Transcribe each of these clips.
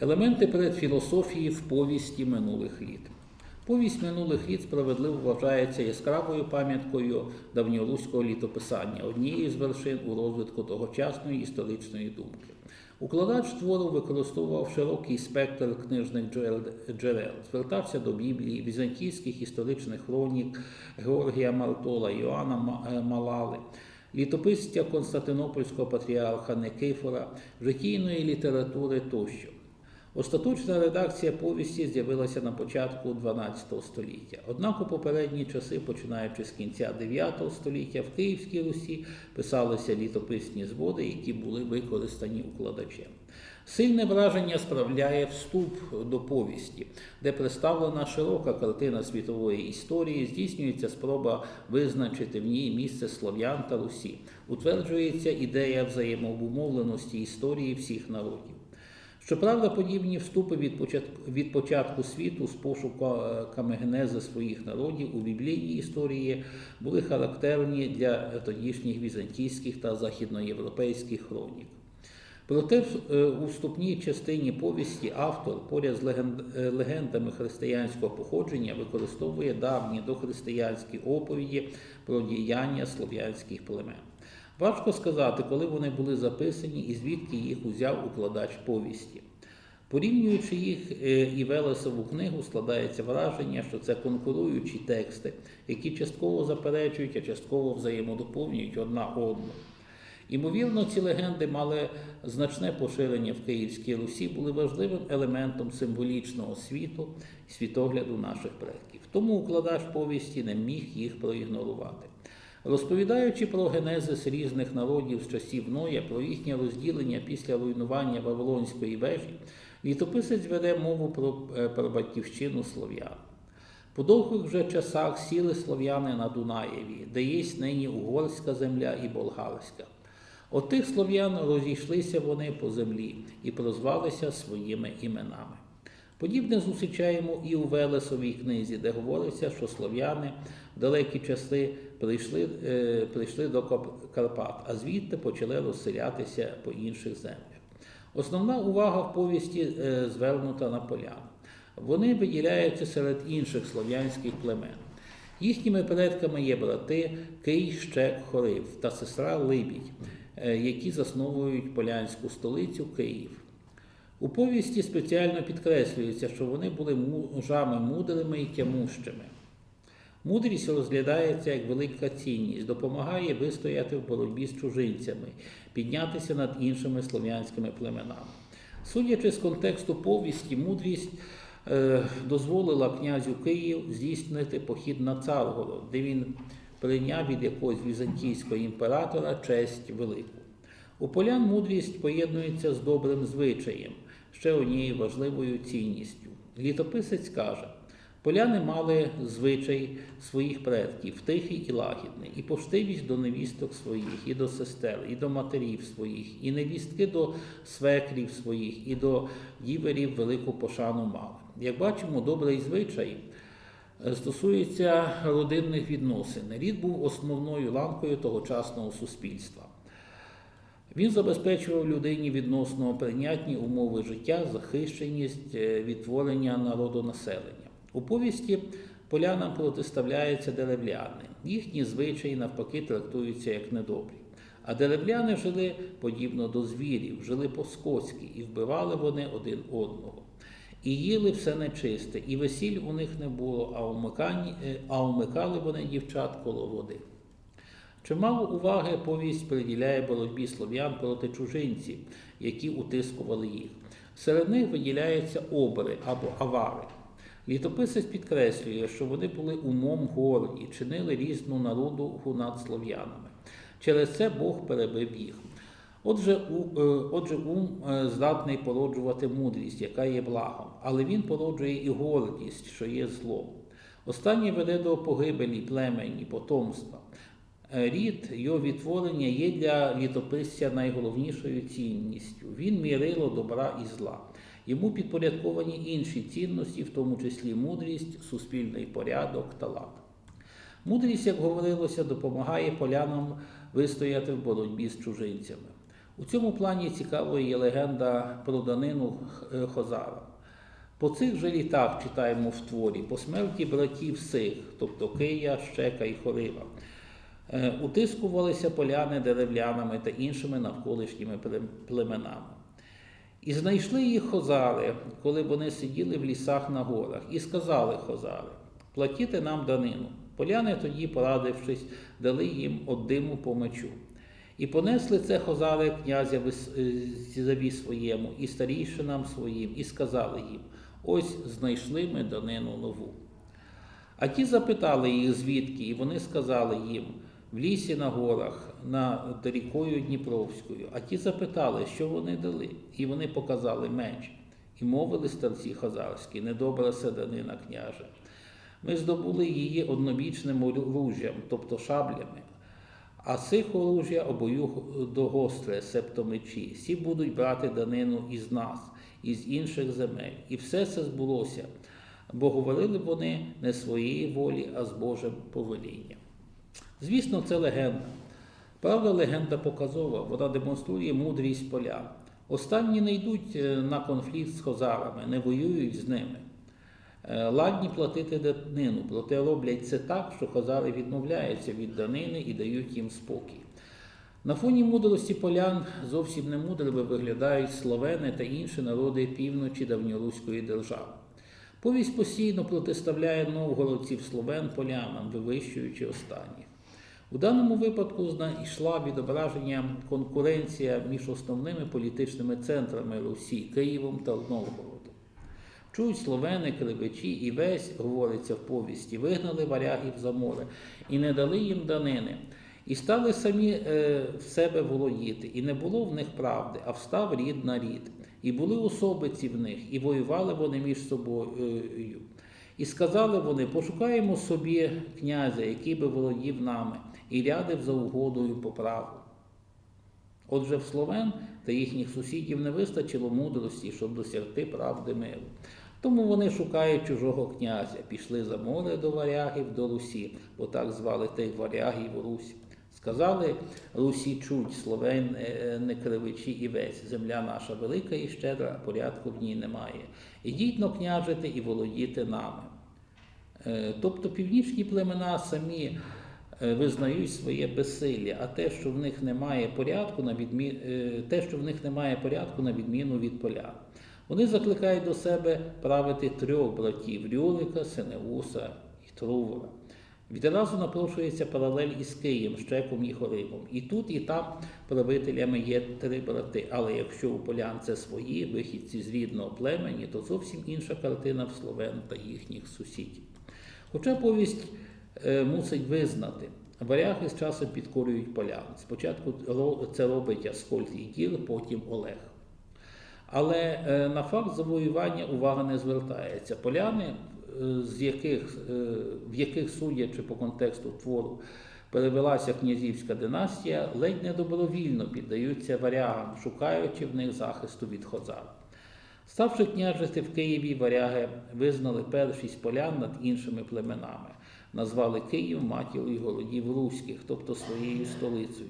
Елементи передфілософії в повісті минулих літ. Повість минулих літ справедливо вважається яскравою пам'яткою давньоруського літописання, однією з вершин у розвитку тогочасної історичної думки. Укладач твору використовував широкий спектр книжних джерел- звертався до Біблії, візантійських історичних хронік Георгія Мартола, Йоанна е, Малали, літописця Константинопольського патріарха Никифора, житійної літератури тощо. Остаточна редакція повісті з'явилася на початку XII століття. Однак у попередні часи, починаючи з кінця IX століття, в Київській Русі писалися літописні зводи, які були використані укладачем. Сильне враження справляє вступ до повісті, де представлена широка картина світової історії, здійснюється спроба визначити в ній місце слов'ян та Русі, утверджується ідея взаємообумовленості історії всіх народів. Щоправда, подібні вступи від початку, від початку світу з пошуками генези своїх народів у біблійній історії були характерні для тодішніх візантійських та західноєвропейських хронік. Проте е, у вступній частині повісті автор поряд з е, легендами християнського походження використовує давні дохристиянські оповіді про діяння слов'янських племен. Важко сказати, коли вони були записані і звідки їх узяв укладач повісті. Порівнюючи їх е, і Велесову книгу, складається враження, що це конкуруючі тексти, які частково заперечують, а частково взаємодоповнюють одна одну. Імовірно, ці легенди мали значне поширення в Київській Русі, були важливим елементом символічного світу і світогляду наших предків. Тому укладач повісті не міг їх проігнорувати. Розповідаючи про генезис різних народів з часів Ноя, про їхнє розділення після руйнування Вавилонської вежі, літописець веде мову про, е, батьківщину слов'ян. По довгих вже часах сіли слов'яни на Дунаєві, де є нині угорська земля і болгарська. От тих слов'ян розійшлися вони по землі і прозвалися своїми іменами. Подібне зустрічаємо і у Велесовій книзі, де говориться, що слов'яни в далекі часи прийшли, е, прийшли до Карпат, а звідти почали розселятися по інших землях. Основна увага в повісті е, звернута на полян. Вони виділяються серед інших слов'янських племен. Їхніми предками є брати Кий, Щек, Хорив та сестра Либідь, е, які засновують полянську столицю Київ. У повісті спеціально підкреслюється, що вони були мужами мудрими і тямущими. Мудрість розглядається як велика цінність, допомагає вистояти в боротьбі з чужинцями, піднятися над іншими слов'янськими племенами. Судячи з контексту повісті, мудрість е, дозволила князю Київ здійснити похід на Царгород, де він прийняв від якогось візантійського імператора честь велику. У полян мудрість поєднується з добрим звичаєм, ще однією важливою цінністю. Літописець каже, поляни мали звичай своїх предків, тихий і лагідний, і поштивість до невісток своїх, і до сестер, і до матерів своїх, і невістки до свекрів своїх, і до діверів велику пошану мали. Як бачимо, добрий звичай е, стосується родинних відносин. Рід був основною ланкою тогочасного суспільства. Він забезпечував людині відносно прийнятні умови життя, захищеність, е, відтворення народонаселення. У повісті полянам протиставляються деревляни. Їхні звичаї навпаки трактуються як недобрі. А деревляни жили подібно до звірів, жили по-скотськи і вбивали вони один одного. І їли все нечисте, і весіль у них не було, а е, а умикали вони дівчат коло води. Чимало уваги повість приділяє боротьбі слов'ян проти чужинців, які утискували їх. Серед них виділяються обери або авари. Літописець підкреслює, що вони були умом горді, чинили різну народу над слов'янами. Через це Бог перебив їх. Отже, у, е, отже, ум е, здатний породжувати мудрість, яка є благом, але він породжує і гордість, що є злом. Останнє веде до погибелі племені, потомства. Е, Рід його відтворення є для літописця найголовнішою цінністю. Він мірило добра і зла. Йому підпорядковані інші цінності, в тому числі мудрість, суспільний порядок та лад. Мудрість, як говорилося, допомагає полянам вистояти в боротьбі з чужинцями. У цьому плані цікавою є легенда про данину Хозара. По цих же літах читаємо в творі, по смерті братів сих, тобто Кия, Щека і Хорива, е, утискувалися поляни деревлянами та іншими навколишніми плем- племенами. І знайшли їх хозари, коли вони сиділи в лісах на горах, і сказали хозари: платіте нам данину. Поляни тоді, порадившись, дали їм од диму по мечу. І понесли це хозари князя заві своєму, і старійшинам своїм, і сказали їм: ось знайшли ми данину нову. А ті запитали їх звідки, і вони сказали їм в лісі на горах, над рікою Дніпровською. А ті запитали, що вони дали, і вони показали меч. І мовили старці хазарські, недобра седанина княже. Ми здобули її однобічним оружжям, тобто шаблями. А сих оружя обою догостре, себто мечі. Всі будуть брати данину із нас, із інших земель. І все це збулося, бо говорили вони не своєї волі, а з Божим повелінням. Звісно, це легенда. Правда, легенда показова, вона демонструє мудрість полян. Останні не йдуть е, на конфлікт з хозарами, не воюють з ними. Е, Ладні платити данину, проте роблять це так, що хозари відмовляються від данини і дають їм спокій. На фоні мудрості полян зовсім не мудрими виглядають словени та інші народи півночі давньоруської держави. Повість постійно протиставляє новгородців словен полянам, вивищуючи останніх. У даному випадку знайшла відображення конкуренція між основними політичними центрами Русі Києвом та Новгородом. Чують словени, кривичі і весь, говориться в повісті, вигнали варягів за море і не дали їм данини, і стали самі е, в себе володіти, і не було в них правди, а встав рід на рід, і були особиці в них, і воювали вони між собою. І сказали вони: пошукаємо собі князя, який би володів нами, і рядив за угодою по праву. Отже, в словен та їхніх сусідів не вистачило мудрості, щоб досягти правди миру. Тому вони шукають чужого князя, пішли за море до варягів, до Русі, бо так звали тих варягів Русь. Сказали Русі чуть, словен е, не кривичі і весь. Земля наша велика і щедра, порядку в ній немає. Ідіть но княжити і володіти нами. Е, Тобто північні племена самі е, визнають своє безсилля, а те, що в них немає порядку, на відмі... те, що в них немає порядку, на відміну від полян. Вони закликають до себе правити трьох братів Рюрика, Синеуса і Трувора. Відразу напрошується паралель із Києм, Щеком і Хоримом. І тут, і там правителями є три брати. Але якщо у полян це свої вихідці з рідного племені, то зовсім інша картина в словен та їхніх сусідів. Хоча повість е, мусить визнати, варяги з часом підкорюють полян. Спочатку це робить Аскольд і Дір, потім Олег. Але е, на факт завоювання увага не звертається. Поляни, з яких, е, в яких, судячи по контексту твору, перевелася князівська династія, ледь не добровільно піддаються варягам, шукаючи в них захисту від хозар. Ставши княжити в Києві, варяги визнали першість полян над іншими племенами, назвали Київ матір'ю городів руських, тобто своєю столицею.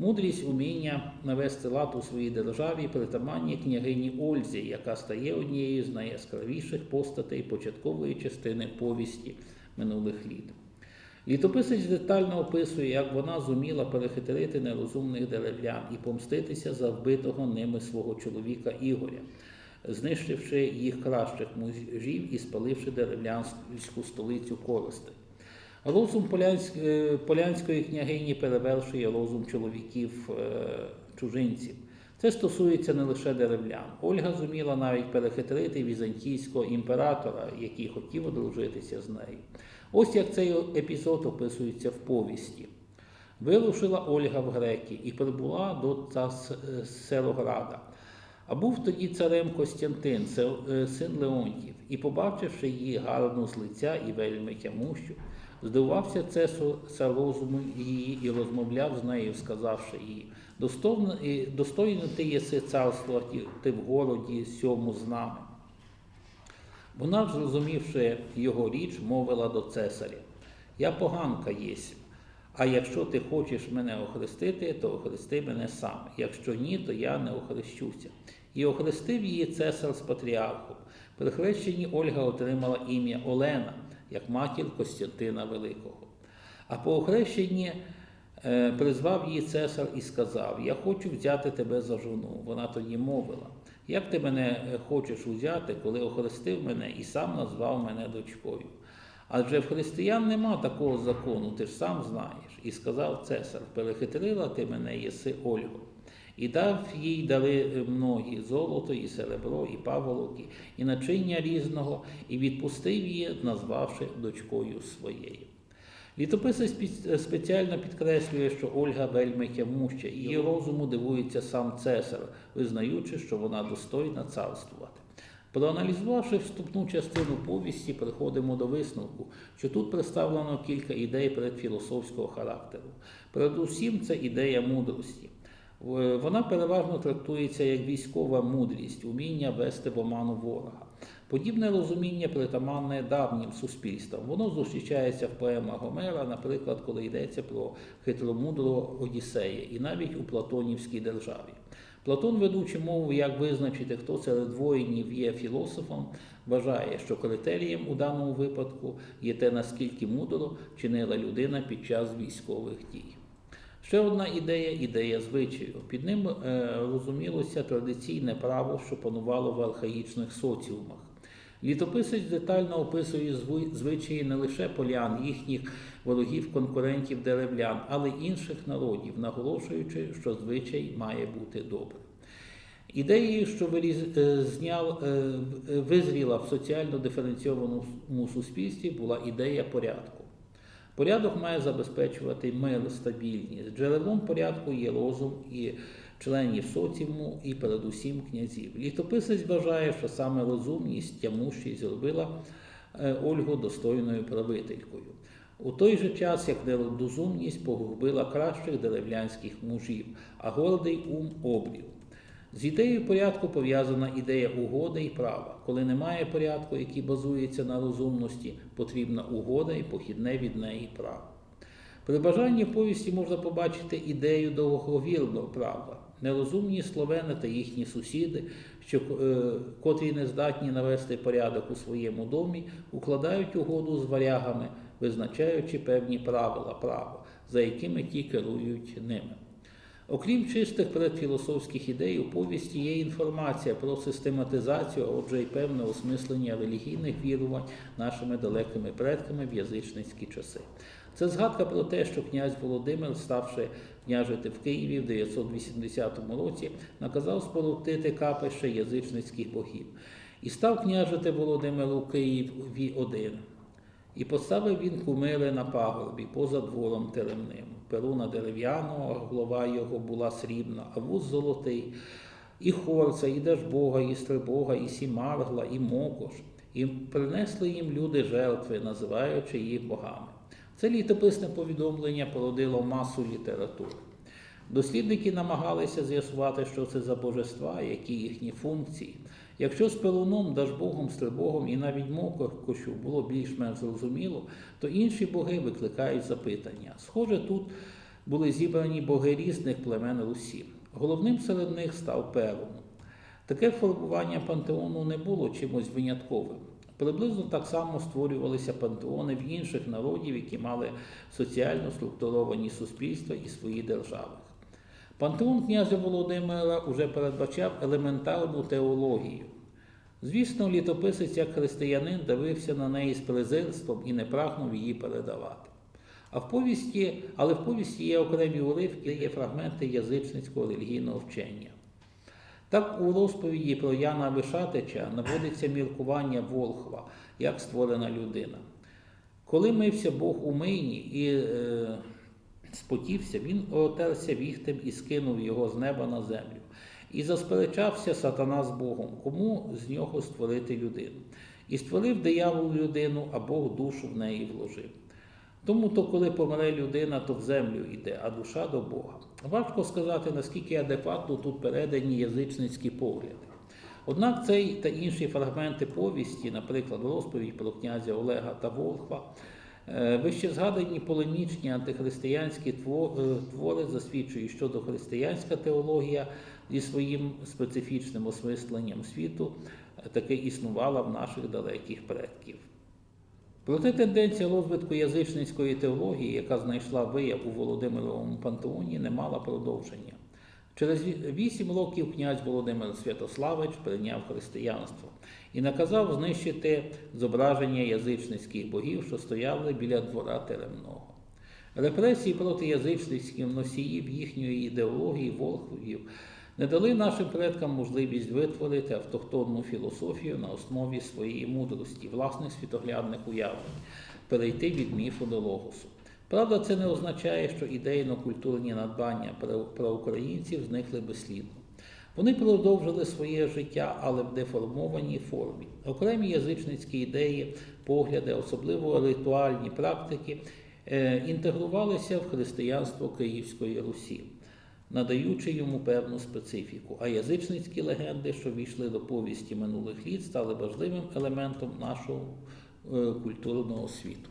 Мудрість уміння навести лад у своїй державі притаманні княгині Ользі, яка стає однією з найяскравіших постатей початкової частини повісті минулих літ. Літописець детально описує, як вона зуміла перехитрити нерозумних деревлян і помститися за вбитого ними свого чоловіка Ігоря, знищивши їх кращих мужів і спаливши деревлянську столицю Коростень. Розум е, полянської княгині перевершує розум чоловіків е, чужинців. Це стосується не лише деревлян. Ольга зуміла навіть перехитрити візантійського імператора, який хотів одружитися з нею. Ось як цей епізод описується в повісті. Вирушила Ольга в греки і прибула до Сирограда. А був тоді царем Костянтин, е, син Леонтів, і, побачивши її гарну з лиця і вельми тямущу, здивувався цесар розуму її і розмовляв з нею, сказавши їй, «Достойно- ти єси царства ті- ти в городі сьому з нами. Вона зрозумівши його річ, мовила до цесаря: Я поганка єсмь, А якщо ти хочеш мене охрестити, то охрести мене сам. Якщо ні, то я не охрещуся. І охрестив її цесар з патріархом. При хрещенні Ольга отримала ім'я Олена, як матір Костянтина Великого. А по охрещенні е, призвав її цесар і сказав: Я хочу взяти тебе за жону. Вона тоді мовила: Як ти мене е, хочеш узяти, коли охрестив мене і сам назвав мене дочкою? Адже в християн нема такого закону, ти ж сам знаєш. І сказав цесар: Перехитрила ти мене, єси Ольго. І дав їй дари многі золото, і серебро, і паволоки, і начиння різного, і відпустив її, назвавши дочкою своєю. Літописець спеціально підкреслює, що Ольга вельми тямуща, її розуму дивується сам цесар, визнаючи, що вона достойна царствувати. Проаналізувавши вступну частину повісті, приходимо до висновку, що тут представлено кілька ідей предфілософського характеру. Передусім, це ідея мудрості. В- Вона переважно трактується як військова мудрість, уміння вести в оману ворога. Подібне розуміння притаманне давнім суспільствам. Воно зустрічається в поемах Гомера, наприклад, коли йдеться про хитромудрого Одіссея, і навіть у Платонівській державі. Платон, ведучи мову, як визначити, хто серед воїнів є філософом, вважає, що критерієм у даному випадку є те, наскільки мудро чинила людина під час військових дій. Ще одна ідея ідея звичаю. Під ним е, розумілося традиційне право, що панувало в архаїчних соціумах. Літописець детально описує звичаї не лише полян, їхніх ворогів, конкурентів деревлян, але й інших народів, наголошуючи, що звичай має бути добрим. Ідеєю, що е, е, визріла в соціально диференційованому суспільстві, була ідея порядку. Порядок має забезпечувати мир, стабільність. Джерелом порядку є розум і членів соціуму, і передусім князів. Літописець вважає, що саме розумність, тямущість зробила е, Ольгу достойною правителькою. У той же час, як нерозумність погубила кращих деревлянських мужів, а гордий ум обрів. З ідеєю порядку пов'язана ідея угоди і права. Коли немає порядку, який базується на розумності, потрібна угода і похідне від неї право. При бажанні повісті можна побачити ідею довговірного права. Нерозумні словени та їхні сусіди, що, е, котрі не здатні навести порядок у своєму домі, укладають угоду з варягами, визначаючи певні правила права, за якими ті керують ними. Окрім чистих предфілософських ідей, у повісті є інформація про систематизацію, а отже, й певне осмислення релігійних вірувань нашими далекими предками в язичницькі часи. Це згадка про те, що князь Володимир, ставши княжити в Києві в 980 році, наказав спорудити капище язичницьких богів. І став княжити Володимир у Києві один. І поставив він кумири на пагорбі поза двором теремним. Перуна дерев'яного, голова його була срібна, а вуз золотий, і хорця, і Дажбога, і Стрибога, і Сімаргла, і Мокош. І принесли їм люди жертви, називаючи їх богами. Це літописне повідомлення породило масу літератури. Дослідники намагалися з'ясувати, що це за божества, які їхні функції. Якщо з Перуном, Дажбогом, Стрибогом і навіть Мокошу було більш-менш зрозуміло, то інші боги викликають запитання. Схоже, тут були зібрані боги різних племен Русі. Головним серед них став Перун. Таке формування пантеону не було чимось винятковим. Приблизно так само створювалися пантеони в інших народів, які мали соціально структуровані суспільства і свої держави. Пантеон князя Володимира уже передбачав елементарну теологію. Звісно, літописець як християнин дивився на неї з презирством і не прагнув її передавати. А в повісті, але в повісті є окремі уривки, є фрагменти язичницького релігійного вчення. Так у розповіді про Яна Вишатича наводиться міркування Волхва, як створена людина. Коли мився Бог у мийні і е, спотівся, він отерся віхтем і скинув його з неба на землю. І засперечався сатана з Богом, кому з нього створити людину. І створив диявол людину, а Бог душу в неї вложив. Тому то, коли помре людина, то в землю йде, а душа до Бога. Важко сказати, наскільки адекватно тут передані язичницькі погляди. Однак цей та інші фрагменти повісті, наприклад, розповідь про князя Олега та Волхва, Вище згадані полемічні антихристиянські е, твори засвідчують, що дохристиянська теологія зі своїм специфічним осмисленням світу е, таки існувала в наших далеких предків. Проте тенденція розвитку язичницької теології, яка знайшла вияв у Володимировому пантеоні, не мала продовження. Через вісім років князь Володимир Святославич прийняв християнство і наказав знищити зображення язичницьких богів, що стояли біля двора Теремного. Репресії проти язичницьких носіїв їхньої ідеології волхвів не дали нашим предкам можливість витворити автохтонну філософію на основі своєї мудрості, власних світоглядних уявлень, перейти від міфу до логосу. Правда, це не означає, що ідейно-культурні надбання про- українців зникли безслідно. Вони продовжили своє життя, але в деформованій формі. Окремі язичницькі ідеї, погляди, особливо ритуальні практики, е, інтегрувалися в християнство Київської Русі, надаючи йому певну специфіку. А язичницькі легенди, що війшли до повісті минулих літ, стали важливим елементом нашого е, культурного світу.